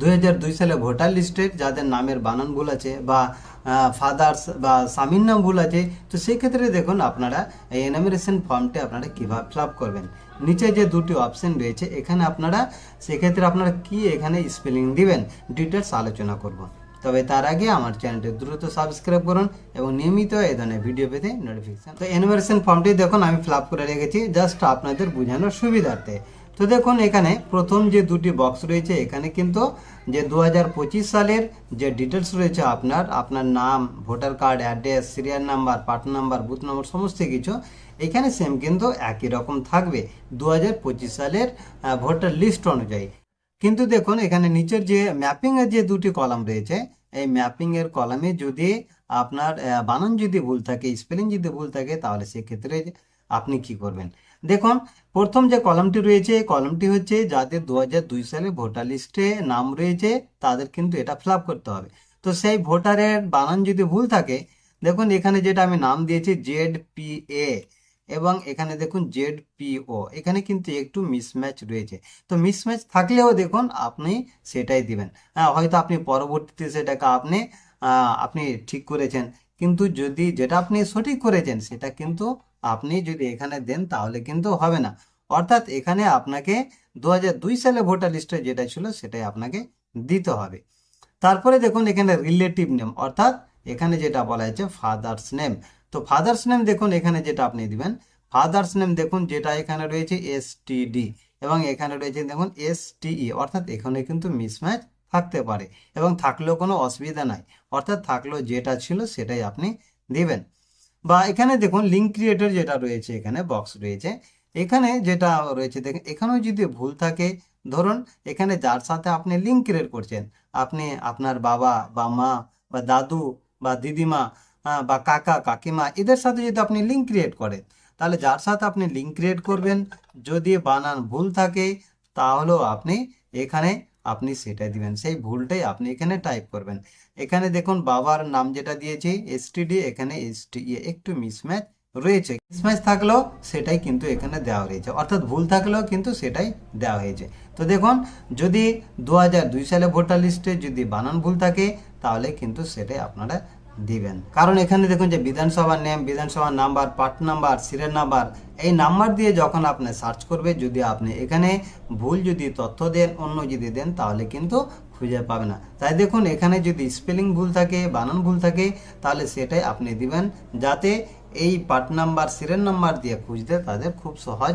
দুই হাজার দুই সালে ভোটার লিস্টের যাদের নামের বানান ভুল আছে বা ফাদার্স বা স্বামীর নাম ভুল আছে, তো সেই ক্ষেত্রে দেখুন আপনারা এই এনামিনেশন ফর্মটি আপনারা কীভাবে ফিল করবেন। নিচে যে দুটি অপশন রয়েছে, এখানে আপনারা সেক্ষেত্রে আপনারা কি এখানে স্পেলিং দিবেন ডিটেলস আলোচনা করব। তবে তার আগে আমার চ্যানেলটি দ্রুত সাবস্ক্রাইব করুন এবং নিয়মিত এই ধরনের ভিডিও পেতে নোটিফিকেশন তো এনিমেশন ফর্মটি দেখুন, আমি ফিল করে রেখেছি জাস্ট আপনাদের বোঝানোর সুবিধার্থে। তো দেখুন, এখানে প্রথম যে দুটি বক্স রয়েছে, এখানে কিন্তু যে দু হাজার পঁচিশ সালের যে ডিটেলস রয়েছে আপনার আপনার নাম voter card address serial number part number booth number সমস্ত কিছু, এখানে সেম কিন্তু একই রকম থাকবে দু হাজার পঁচিশ সালের ভোটার লিস্ট অনুযায়ী। কিন্তু দেখুন, এখানে নিচের যে ম্যাপিং এর যে দুটি কলাম রয়েছে, এই ম্যাপিং এর কলামে যদি আপনার বানান যদি ভুল থাকে স্পেলিং যদি ভুল থাকে, তাহলে সেক্ষেত্রে আপনি কি করবেন? দেখুন, প্রথম যে কলামটি রয়েছে, এই কলামটি হচ্ছে যাদের দু দুই সালে ভোটার লিস্টে নাম রয়েছে, তাদের কিন্তু এটা ফিল করতে হবে। তো সেই ভোটারের বানান যদি ভুল থাকে, দেখুন এখানে যেটা আমি নাম দিয়েছি জেড পি এ এবং এখানে দেখুন জেড পি ও এখানে কিন্তু একটু মিসম্যাচ রয়েছে। তো মিসম্যাচ থাকলেও দেখুন আপনি সেটাই দিবেন। হ্যাঁ হয়তো আপনি পরবর্তীতে সেটাকে আপনি আপনি ঠিক করেছেন। কিন্তু যদি যেটা আপনি সঠিক করেছেন, সেটা কিন্তু আপনি যদি এখানে দেন তাহলে কিন্তু হবে না। অর্থাৎ এখানে আপনাকে দু সালে ভোটার লিস্টে যেটা ছিল সেটাই আপনাকে দিতে হবে। তারপরে দেখুন এখানে রিলেটিভ নেম অর্থাৎ এখানে যেটা বলা হয়েছে ফাদার্স নেম তো ফাদার্স নেম দেখুন, এখানে যেটা আপনি দিবেন ফাদার্স নেম দেখুন, যেটা এখানে রয়েছে এস এবং এখানে রয়েছে দেখুন এস টিই অর্থাৎ এখানে কিন্তু মিসম্যাচ থাকতে পারে এবং থাকলেও কোনো অসুবিধা নাই। অর্থাৎ থাকলেও যেটা ছিল সেটাই আপনি দিবেন। বা এখানে দেখুন লিঙ্ক ক্রিয়েটর যেটা রয়েছে, এখানে বক্স রয়েছে। এখানে যেটা রয়েছে, দেখেন, এখানেও যদি ভুল থাকে, ধরুন, এখানে যার সাথে আপনি লিঙ্ক ক্রিয়েট করছেন, আপনি আপনার বাবা বা মা বা দাদু বা দিদিমা বা কাকা, কাকিমা, এদের সাথে যদি আপনি লিঙ্ক ক্রিয়েট করেন, তাহলে যার সাথে আপনি লিঙ্ক ক্রিয়েট করবেন, যদি বানান ভুল থাকে, তাহলেও আপনি এখানে আপনি সেটাই দিবেন। সেই ভুলটাই আপনি এখানে টাইপ করবেন। এখানে দেখুন বাবার নাম যেটা দিয়েছি এসটিডি এখানে এসটি একটু মিসম্যাচ রয়েছে। মিসম্যাচ থাকলেও সেটাই কিন্তু এখানে দেওয়া হয়েছে। অর্থাৎ ভুল থাকলেও কিন্তু সেটাই দেওয়া হয়েছে। তো দেখুন, যদি দু সালে ভোটার লিস্টে যদি বানান ভুল থাকে, তাহলে কিন্তু সেটাই আপনারা দিবেন। কারণ এখানে দেখুন যে বিধানসভার নেম বিধানসভার number part number serial number এই নাম্বার দিয়ে যখন আপনি সার্চ করবে, যদি আপনি এখানে ভুল যদি তথ্য দেন, অন্য যদি দেন, তাহলে কিন্তু খুঁজে পাবে না। তাই দেখুন, এখানে যদি স্পেলিং ভুল থাকে, বানান ভুল থাকে, তাহলে সেটাই আপনি দিবেন, যাতে এই পার্ট নাম্বার সিরিয়াল নাম্বার দিয়ে খুঁজতে তাদের খুব সহজ